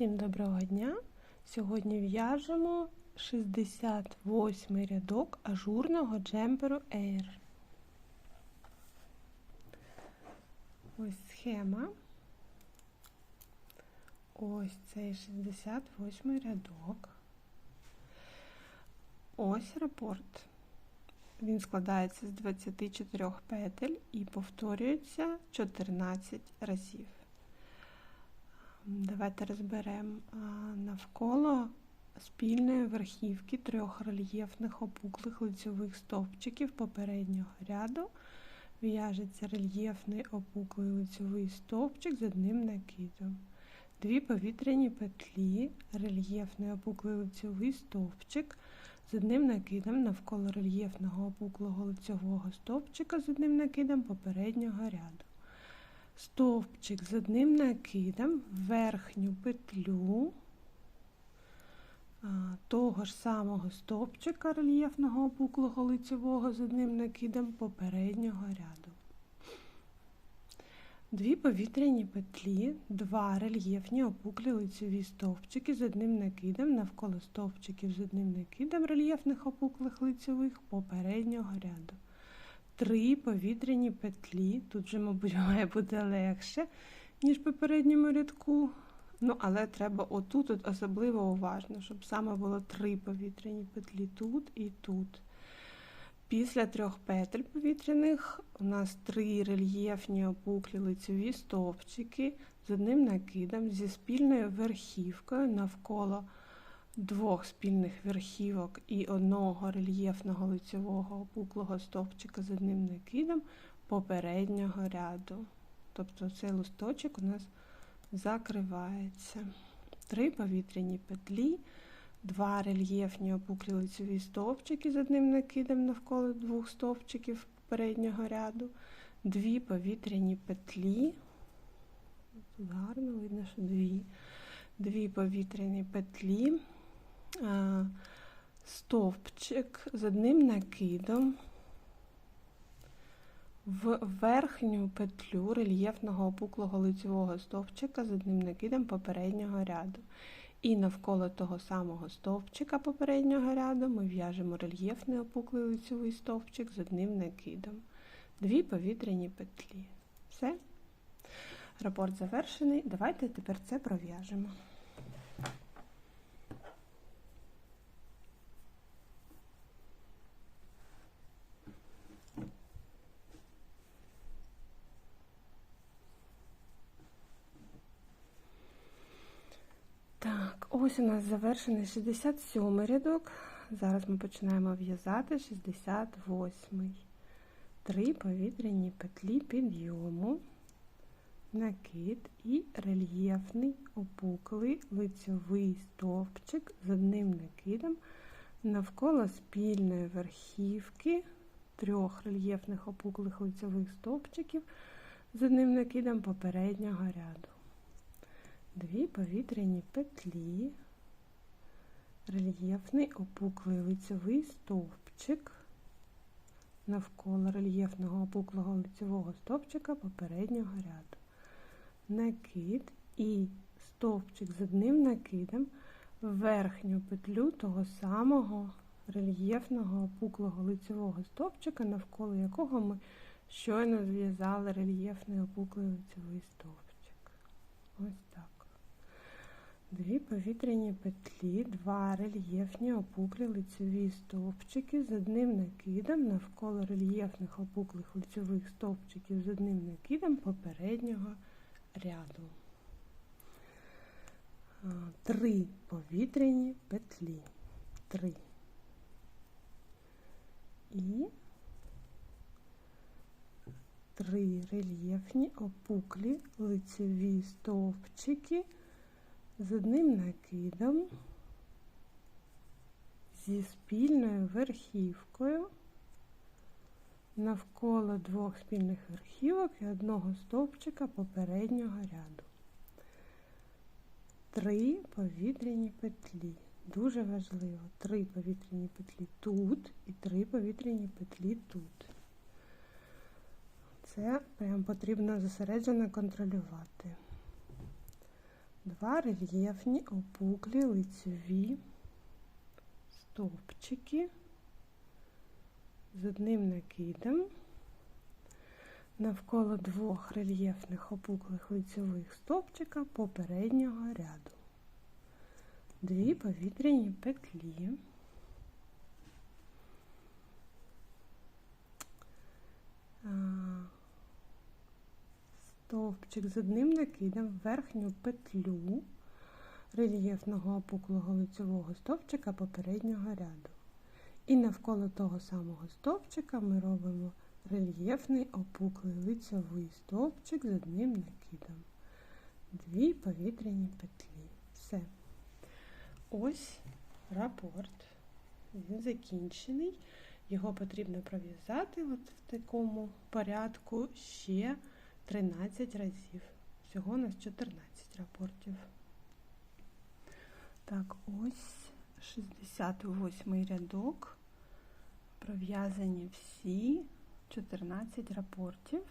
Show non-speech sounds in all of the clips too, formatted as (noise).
Всім доброго дня! Сьогодні в'яжемо 68 рядок ажурного джемперу Air. Ось схема. Ось цей 68 рядок. Ось рапорт. Він складається з 24 петель і повторюється 14 разів. Давайте розберемо навколо спільної верхівки трьох рельєфних опуклих лицьових стовпчиків попереднього ряду в'яжеться рельєфний опуклий лицьовий стовпчик з одним накидом. Дві повітряні петлі, рельєфний опуклий лицьовий стовпчик з одним накидом навколо рельєфного опуклого лицьового стовпчика з одним накидом попереднього ряду стовпчик з одним накидом в верхню петлю того ж самого стовпчика рельєфного опуклого лицевого з одним накидом попереднього ряду. Дві повітряні петлі, два рельєфні опуклі лицеві стовпчики з одним накидом навколо стовпчиків з одним накидом рельєфних опуклих лицевих попереднього ряду три повітряні петлі. Тут вже, мабуть, (laughs) має бути легше, ніж в попередньому рядку. Ну, але треба отут от особливо уважно, щоб саме було три повітряні петлі тут і тут. Після трьох петель повітряних у нас три рельєфні опуклі лицеві стовпчики з одним накидом зі спільною верхівкою навколо двох спільних верхівок і одного рельєфного лицевого опуклого стовпчика з одним накидом попереднього ряду. Тобто цей листочок у нас закривається. Три повітряні петлі, два рельєфні опуклі лицеві стовпчики з одним накидом навколо двох стовпчиків попереднього ряду, дві повітряні петлі. Тут гарно видно, що дві. Дві повітряні петлі, стовпчик з одним накидом в верхню петлю рельєфного опуклого лицевого стовпчика з одним накидом попереднього ряду. І навколо того самого стовпчика попереднього ряду ми в'яжемо рельєфний опуклий лицевий стовпчик з одним накидом. Дві повітряні петлі. Все. Рапорт завершений. Давайте тепер це пров'яжемо. Ось у нас завершений 67 рядок. Зараз ми починаємо в'язати 68. Три повітряні петлі підйому, накид і рельєфний опуклий лицьовий стовпчик з одним накидом навколо спільної верхівки трьох рельєфних опуклих лицьових стовпчиків з одним накидом попереднього ряду дві повітряні петлі, рельєфний опуклий лицевий стовпчик навколо рельєфного опуклого лицевого стовпчика попереднього ряду, накид і стовпчик з одним накидом в верхню петлю того самого рельєфного опуклого лицевого стовпчика, навколо якого ми щойно зв'язали рельєфний опуклий лицевий стовпчик. Ось так. Дві повітряні петлі, два рельєфні опуклі лицеві стовпчики з одним накидом навколо рельєфних опуклих лицевих стовпчиків з одним накидом попереднього ряду. Три повітряні петлі. Три. І три рельєфні опуклі лицеві стовпчики з одним накидом, зі спільною верхівкою навколо двох спільних верхівок і одного стовпчика попереднього ряду. Три повітряні петлі. Дуже важливо. Три повітряні петлі тут і три повітряні петлі тут. Це прям потрібно зосереджено контролювати. Два рельєфні опуклі лицеві стовпчики з одним накидом навколо двох рельєфних опуклих лицевих стовпчика попереднього ряду. Дві повітряні петлі. Стовпчик з одним накидом верхню петлю рельєфного опуклого лицевого стовпчика попереднього ряду. І навколо того самого стовпчика ми робимо рельєфний опуклий лицевий стовпчик з одним накидом. Дві повітряні петлі. Все. Ось рапорт. Він закінчений. Його потрібно пров'язати от в такому порядку ще 13 разів. Всього у нас 14 рапортів. Так, ось 68 рядок. Пров'язані всі 14 рапортів.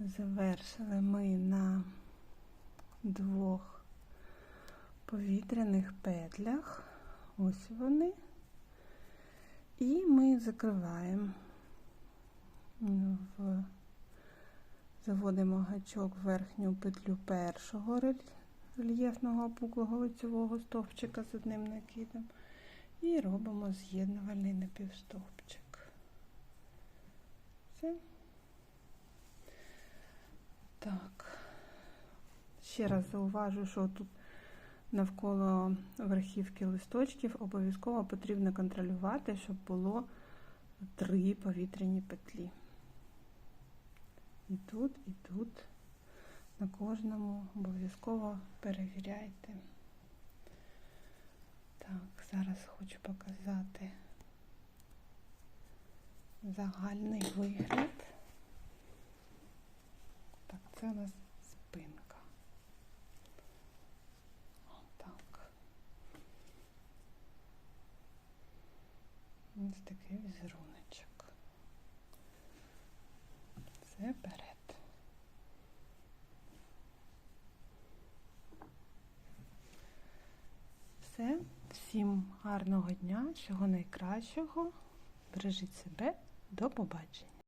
Завершили ми на двох повітряних петлях. Ось вони. І ми закриваємо в заводимо гачок в верхню петлю першого рельєфного опуклого лицевого стовпчика з одним накидом і робимо з'єднувальний напівстовпчик. Все. Так. Ще раз зауважу, що тут навколо верхівки листочків обов'язково потрібно контролювати, щоб було три повітряні петлі. І тут, і тут на кожному обов'язково перевіряйте. Так, зараз хочу показати загальний вигляд. Так, це у нас спинка. Так. Ось такий візеруночок. Це перед. Все. Всім гарного дня, всього найкращого. Бережіть себе. До побачення.